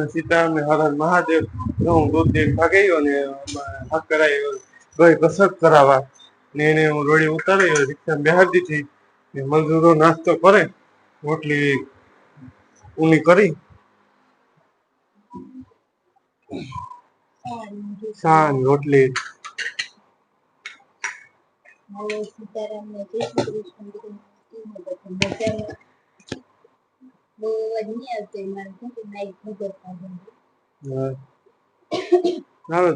રામ ને સીતારામ ને હર મહાદેવ હું દૂધ દઈને ને અને હાથ કરાવી ગઈ કસરત કરાવવા ને એને હું રોડી ઉતારી રિક્ષા બેહાર દીધી ને મજૂરો નાસ્તો કરે, રોટલી ઊની કરી શાન રોટલી. બધું મજામાં. બહુ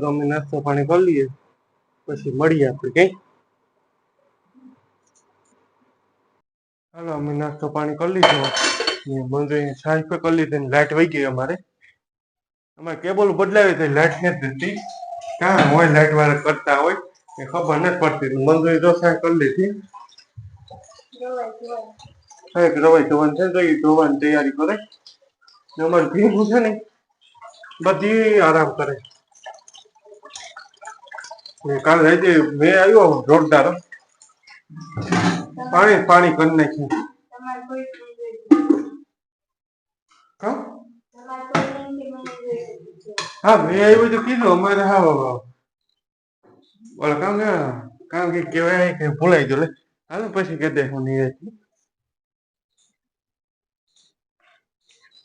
તો અમે નાસ્તો પાણી કરી લઈએ. પછી મળીએ આપણે કઈ ચાલો અમે નાસ્તો પાણી કરી લીધો. ને મંદિર પર કરી લીધી ને લાઈટ વહી ગઈ અમારે. અમારે કેબલ બદલાવી હતી, લાઈટ નથી દેતી કાં હોય લાઈટ વાળા કરતા હોય, એ ખબર નથી પડતી. મંદિર તો સાંજ કરી લીધી. એક રવાઈ ધોવાનું છે તો એ ધોવાની તૈયારી કરે. અમારે ભીમું છે ને, બધી આરામ કરે. કાલે રાતે મેં આવ્યો જોરદાર. પાણી પાણી કરી નાખ્યું. હા? મેં આવ્યું તો કીધું, અમારે હા કામ કે કામ કે ભૂલાઈ ગયો લે. હાલો, પછી કહી દે હું નહીં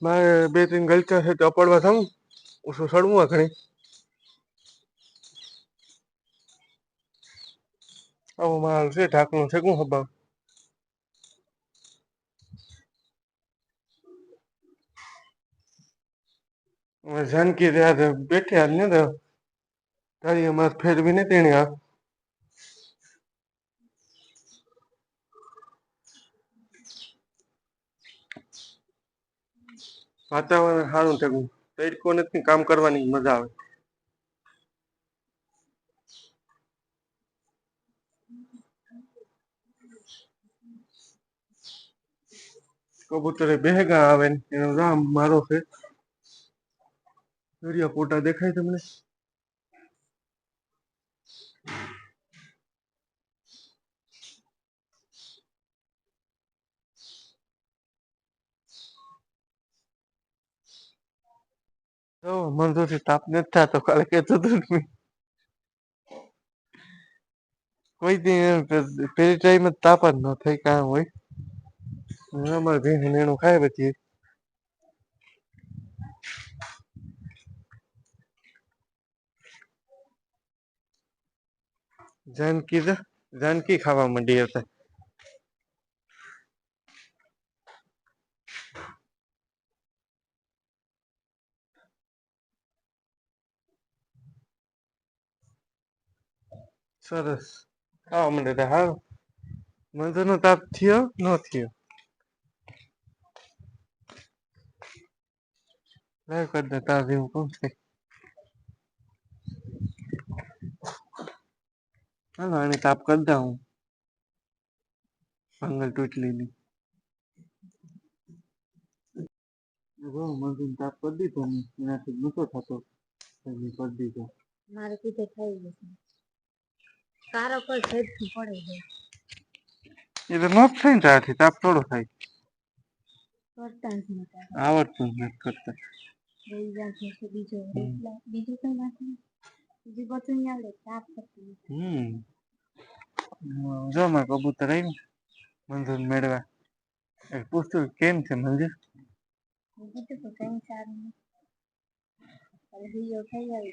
મારે બે ત્રણ ગલચા છે તો અપાડવા થાઉં. ઓછું સડવું ઘણી. આવું માલ છે, ઢાંકણું છે, શું ખબર? જાનકી ત્યાં બેઠી આજ ને તો. તારી અમારે ફેરવી ને તેણે આ વાતાવરણ સારું થયું, તડકો નથી, કામ કરવાની મજા આવે. કબૂતરે બેહગા આવે ને એનો રામ મારો છે. દરિયા પોટા દેખાય તમને? તો મંજૂરી તાપ નથી થતો, કાલે કહેતો હતો કોઈ દી પેલી ટાઈમ તાપ જ ન થઈ કાં હોય. અમારે ભીણ એનું ખાય પછી. જાનકી જાનકી ખાવા માંડી હતા સરસ. ખાવા મને તો હારું મંજૂરનો તાપ થયો ન થયો. લાઈવ દે તાપ જેવું કોણ થાય હાલો, આને તાપ કરી દઉં હું. પાંગલ તૂટલી ની મંજૂર તાપ કરી દીધો એનાથી નતો થતો. કરી દીધો. મારે કીધે થઈ જશે કારો પર ઝડપી પડે છે. એ તો નો થાય ને ત્યારથી તાપ થોડો થાય. કરતા જ નતા. આવડતું જ નથી કરતા. રહી જાય છે બીજો બીજું કઈ નથી. બીજું બધું તાપ કરતું હમ. જો કબૂતર આવ્યું મંજૂર મેળવા. એ પૂછતું કેમ છે મંજૂર બીજું તો કઈ સારું નથી. જાય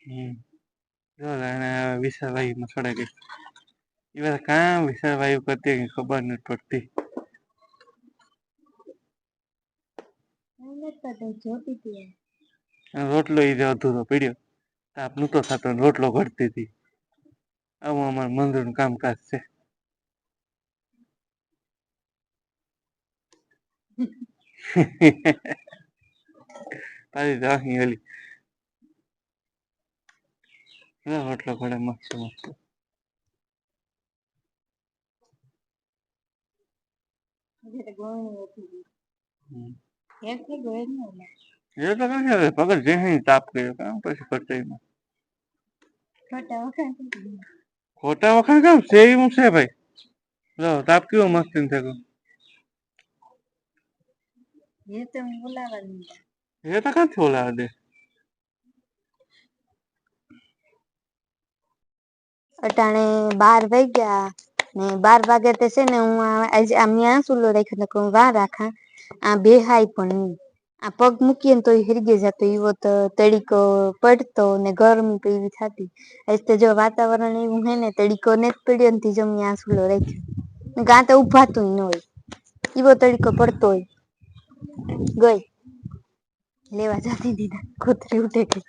હમ. જો વિશાળ વાયુમાં છોડાઈ ગઈ એ બધા કામ વિશાળ વાયુ કરતી ખબર નથી પડતી. રોટલો એ અધૂરો પડ્યો. તાપ નહોતો થતો ને રોટલો ઘડતી હતી. આવું અમારું મંદિરનું કામકાજ છે. તારી રાખી ઓલી. કેવો રોટલો ઘડે મસ્ત મસ્ત. જ ને ઓલા. એ તો કઈ હવે જે તાપ કર્યો કામ પછી કરતા ખોટા વખાણ કેમ? ગયા. ખોટા છે ભાઈ? જો તાપ કેવો મસ્તી થયો? એ તો હું બોલાવવાની એ તો ક્યાંથી ઓલા દે? અટાણે બાર વાગ્યા ને બાર વાગે તે છે ને હું ન્યા સુલો રાખ્યો તો હું વા રાખા. આ બેહાય પણ આ પગ મૂકીએ ને તો હિરગે જતો એવો તો તડીકો પડતો ને ગરમી તો એવી થતી. આજ જો વાતાવરણ એવું હે ને તડીકો ને જ પડ્યો ને જો મેં આ સુલો રાખ્યો. ગાં તો ઉભાતું ન હોય. એવો તડીકો પડતો હોય. ગઈ. લેવા જતી દીધા. કોતરી ઉઠે કે.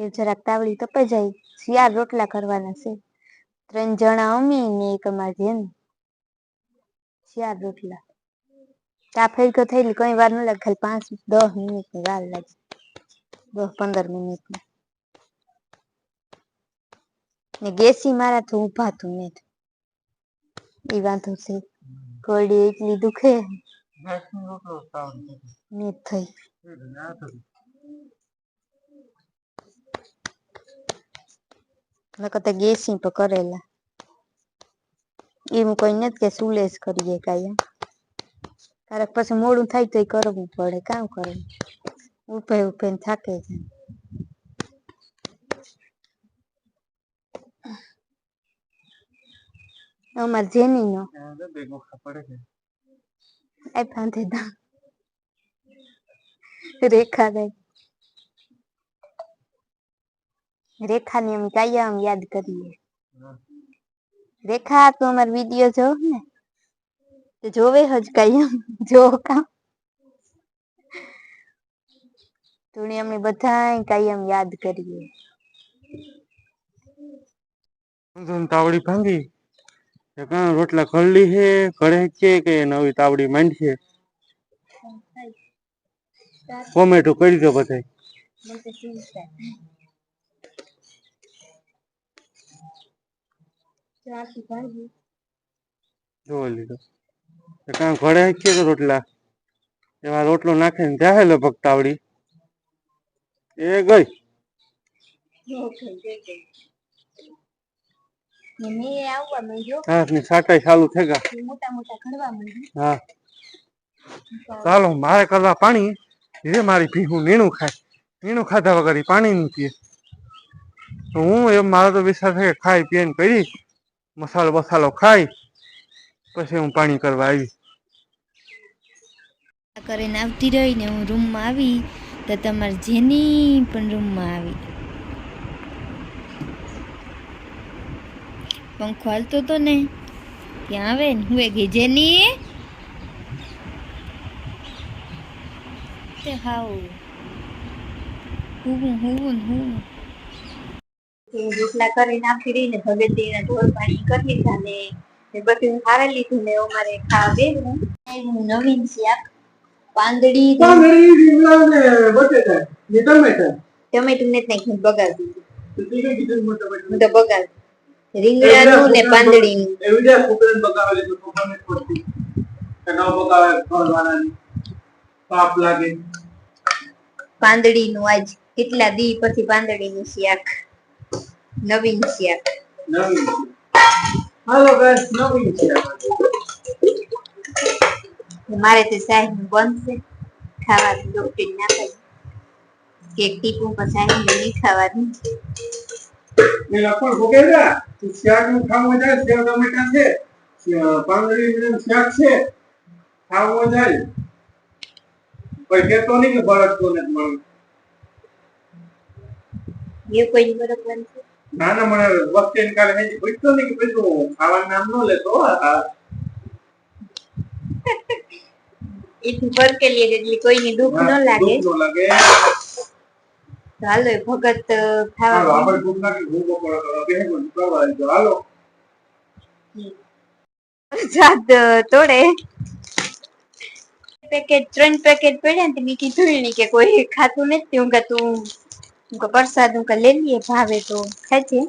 એ જરાક તાવડી તપાઈ જાય. શિયાળ રોટલા કરવાના છે. ત્રણ જણા અમી ને એક અમાર જેન શિયાળ રોટલા. તા ફેરકો થયેલી કઈ વાર ન લાગે ખાલી પાંચ દસ મિનિટની વાર લાગે. દસ પંદર મિનિટની ને ગેસી ઊભા તું ને એ વાંધો છે. કોરડી એટલી દુખે. મેં થઈ નકર તો ગેસી પર કરેલા એમ કોઈ નથી કે સુલેસ કરીએ કાંઈ એમ ક્યારેક પછી મોડું થાય તો કરવું પડે કામ કરવું ઉભે ઉભે ને થાકે છે અમાર જેની નો આ બાંધે દા રેખા દે રેખા ની અમે કાયમ યાદ કરીએ. રેખા તો અમારો વીડિયો જો ને. તો જોવે હજ કાયમ જો કામ તોને અમે બધાય કાયમ યાદ કરીએ. તાવડી ભાંગી. કે કાં રોટલા ખરલી છે ઘરે છે કે નવી તાવડી માંડ છે ટોમેટો કરી દો બધાય. જોવો લીધો. કાં ઘરે છે તો રોટલા? એમાં રોટલો નાખીને જાહે લગભગ તાવડી એ ગઈ. ચાલુ મારે કરવા પાણી. એ મારી ભીહું નીણું ખાય. નીણું ખાધા વગર પાણી નહીં પીએ. હું એમ મારો તો વિશ્વાસ ખાઈ પીને કરી. મસાલો બસાલો ખાઈ, પછી હું પાણી કરવા આવી. કરીને આવતી રહી ને હું રૂમમાં આવી, તો તમારી જેની પણ રૂમમાં આવી. પંખો હાલતો તો ને, ત્યાં આવે ને, હું ગઈ જેની. હાવ. હું હું હું તે રોટલા કરીને આપી રહી ને ભગવતીના ઢોર પાણી કરી લીધા ને બધું હારે લીધું ને અમારે ખાવા આવ્યું નવીન શાક પાંદડી ને ટમેટું. ને નાખીને બગાડ દીધું હું તો બગાડ રીંગણાનું ને પાપ લાગે. આજ કેટલા દી પછી પાંદડી નું શાક. નવીન શાક નવીન. હાલો ગાઈસ નવીન છે. મારે તે સાહેબ બનશે ખાવાનું ડોક્ટર ના કહે કેક ટીપું પણ સાહેબ નહીં ખાવાનું. એ લખણ ભોગેલા શાકનું ખાવું જાય ટમેટા છે. પાંદડી નું છે. ખાવું જાય કોઈ નહીં કે બળદ ને મળે. એ કોઈ બરોબર છે નાના મને વખતે કાલે હેજી પૂછતો નહીં કે પેલું ખાવાનું નામ ન લેતો આ એટલું પરકેલી એટલે કોઈની દુઃખ ન લાગે દુઃખ ન લાગે તો હાલો એ ભગત હાલો ખાવા આપણે દુઃખ લાગે હું બપોર કરો બે ગુણ કરવા જો હાલો જાત તોડે પેકેટ ત્રણ પેકેટ પડ્યા ને તો મેં કીધું નહીં કે કોઈ ખાતું નથી હું કે તું પ્રસાદ હું કે લઈ લઈએ, ભાવે તો ખાજે.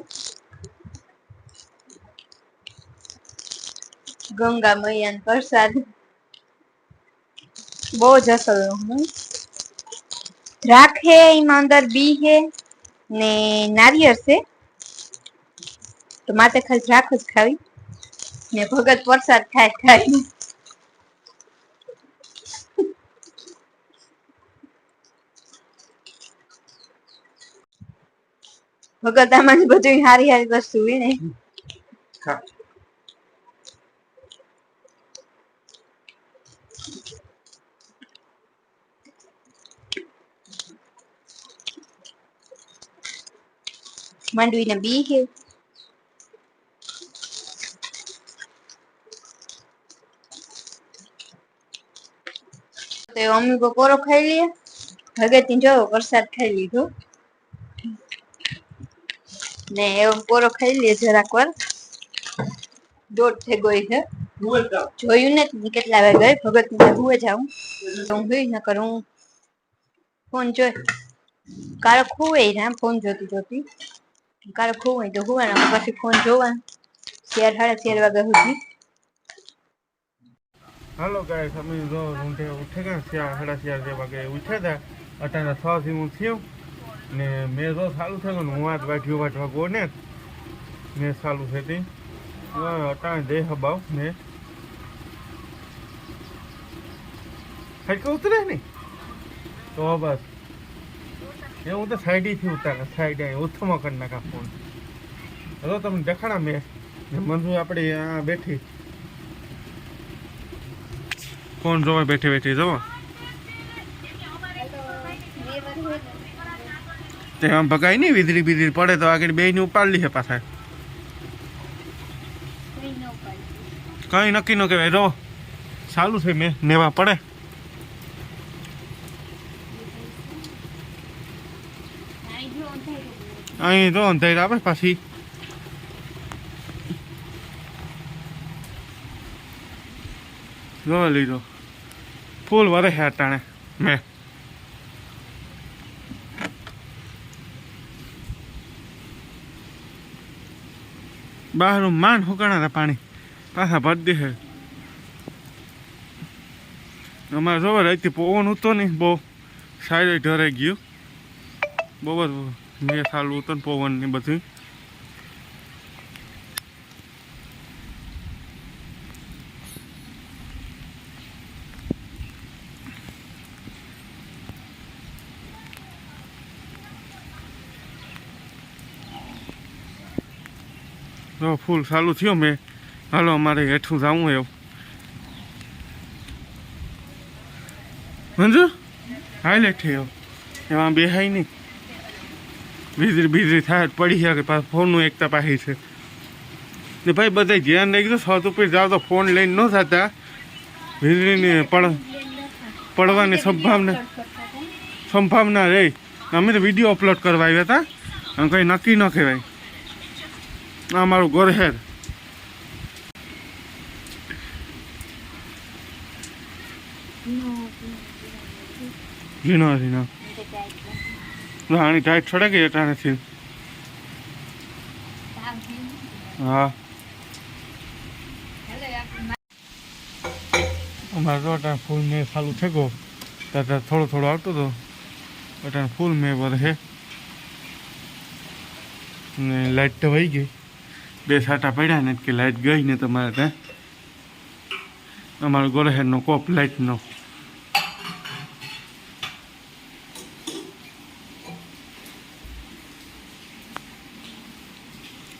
ગંગા મૈયા પ્રસાદ. બહુ જ અસલ હું. દ્રાક હે એમાં અંદર બી હે ને નારિયેળ છે. તો માથે ખાલી દ્રાક જ ખાવી. ને ભગત પ્રસાદ ખાય ખાય. આમાં બધું હારી હારી વસ્તુ હોય ને. ખા માંડવીના બી કે તો એ અમ્મી બપોરો ખાઈ લઈએ ભગત જો વરસાદ ખાઈ લીધો. ને એવો પોરો ખાઈ લે જરાક વાર. દોઢ થઈ ગઈ છે. જોયું ને કેટલા વાગે ભગત ને હુએ જાઉં. હું હુઈ ન કરું. ફોન જોઈ કારો ખુવે ના ફોન જોતી જોતી. કારો ખુવે તો હુવાના પછી ફોન જોવા ચાર સાડા ચાર વાગ્યા સુધી. હાલો ગાય અમે જો ઊંઠે ઉઠે ગયા ચાર સાડા ચાર વાગે ઉઠ્યા હતા. અટાણા છ થી થયું. ને મેં તો ચાલુ થયું ને હું વાત વાગ્યું વાટવા ગયો ને. મેં ચાલુ તે. અટાણે દે હબાવ ને. હટકે ઉતરે ને તો બસ. એ હું તો સાઈડેથી ઉતારા, સાઈડ ઉથમાં કરી નાખા ફોન હલો તમને દેખાડા મેં? મંજુ આપણે બેઠી. ફોન જોવા બેઠી બેઠી જોવો તે આમ ભગાય નહીં, વીજળી બીજળી પડે તો આગળ બે ની ઉપાડી લે પાછા. કઈ નક્કી ન કહેવાય. રહો. ચાલુ છે મેં. નેવા પડે. અહીં તો અંધાર આવે પાછી. જોવા લીધો ફૂલ વરે હે અટાણે મેં. બહારનું માન હુકાણા પાણી પાછા ભરી દે છે અમારે જોવા અહીંથી પવન ઉતો નહીં, બહુ સારી ઢરાઈ ગયું. જ મેં સારું ઉતર પવન ને બધું. જો ફૂલ ચાલુ થયો મેં. હાલો, અમારે હેઠું જવું એવું. મંજુ? હાલ હેઠે એવું એમાં બેહાય નહીં. બીજરી બીજળી થાય પડી પડી કે પાછું ફોનનું એકતા પાહી છે. ને ભાઈ બધા ધ્યાન રાખજો સાત ઉપર જાઓ તો ફોન લઈને ન થતા. વીજળીની પડ, પડવાની સંભાવના સંભાવના રહી. અમે તો વીડિયો અપલોડ કરવા આવ્યા હતા. અને કંઈ નક્કી ન કહેવાય. આ મારું ગોરહેર ઝીણો ઝીણો. આની ટાઈટ છોડે ગઈ અટાણેથી હા. અમારે તો અટાણે ફૂલ મેં ચાલુ થઈ ગયો. ત્યાં થોડો થોડો આવતો હતો અટાણે ફૂલ મેં વધે ને લાઈટ તો વહી ગઈ. બે સાટા પડ્યા ને કે લાઈટ ગઈ ને તમારે ત્યાં. અમારો ગોરહેરનો કોપ લાઇટનો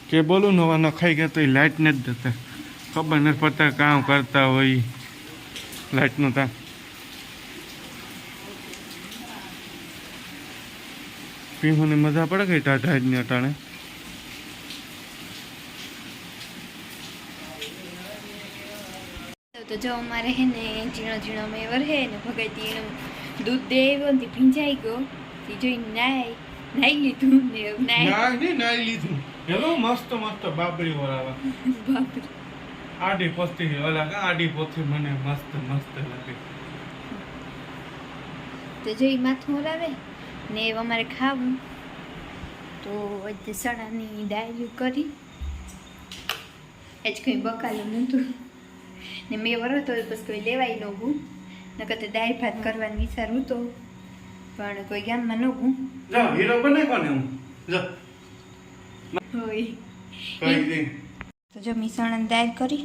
કે બોલું નવા નખાઈ ગયા તો એ લાઇટ ને જ જતા ખબર નથી પડતા કામ કરતા હોય લાઈટનું ત્યાં. પીહોની મજા પડે કઈ ટાટા જ ને અટાણે તો જો અમારે હે ને ઝીણો ઝીણો મેવર હે ને ભગાઈ એનું દૂધ દે આવ્યો ને ભીંજાઈ ગયો. તે નાય નાઈ લીધું ને નાય. નાઈ લીધું. એવો મસ્ત મસ્ત બાબરી વરાવા બાપરે આડી પોસ્તી ઓલા આડી પોથી મને મસ્ત મસ્ત લાગે. તો જો એ માથું હલાવે ને અમારે ખાવું. તો આજે સણાની ડાયરી કરી. એજ કઈ કંઈ બકાલું નહોતું. ને મેં વરો તો પછી કોઈ લેવાય નહોતું. નકર તો દાળ ભાત કરવાનું વિચારું તો. પણ કોઈ ગામમાં ન હું હીરો બને કોને હું હોય તો જો મિશ્રણ દાળ કરી.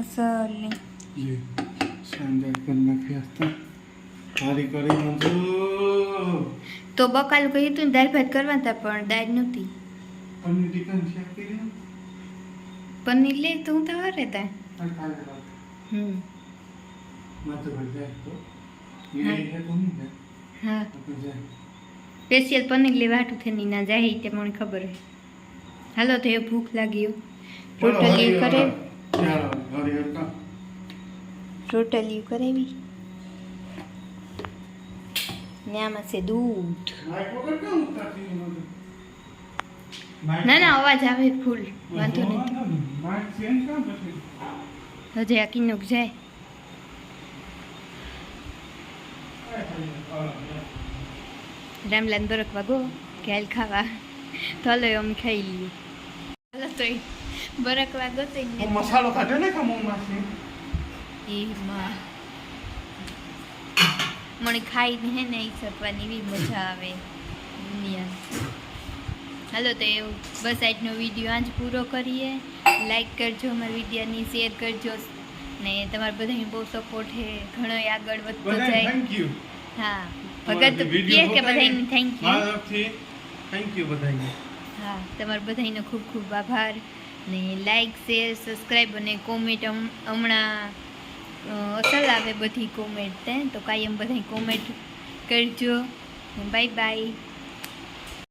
અસલની શાનદાર કરી નાખી હસ્તા સારી કરી મંજુ તો બકાલું કહ્યું હતું દાળ ભાત કરવા હતા પણ દાળ નહોતી. પનીર કરી પનીર લે તો હું તો હરે હે. સ્પેશિયલ પનીર લેવા હાટું થઈને ના જાય તે મને ખબર હે હાલો તો એ ભૂખ લાગી રોટલી કરે રોટલી કરાવી. ને આમાં છે દૂધ. ના ના અવાજ આવે ફૂલ. વાંધો નથી. હજે આ કિન્નુક જાય રામલાલ બરક વાગો ઘેલ ખાવા તો આમ ખાઈ લઈએ હાલો તો બરક વાગો તો મસાલો કાઢે ને કમો માસી એમાં મને ખાઈને ને ને સપવાની એવી મજા આવે દુનિયા હાલો તો એવું બસ આજનો વીડિયો આજ પૂરો કરીએ લાઈક કરજો મારા વિડીયોની શેર કરજો. ને તમારા બધાની બહુ સપોર્ટ છે. ઘણો આગળ વધતો જાય. થેન્ક યુ હા. ભગત કે કે બધાને થેન્ક યુ મારાથી થેન્ક યુ બધાને હા તમારા બધાનો ખૂબ ખૂબ આભાર. ને લાઈક શેર સબસ્ક્રાઈબ અને કોમેન્ટ હમણાં અસર આવે બધી કોમેન્ટ તો કાયમ બધાય કોમેન્ટ કરજો. Bye bye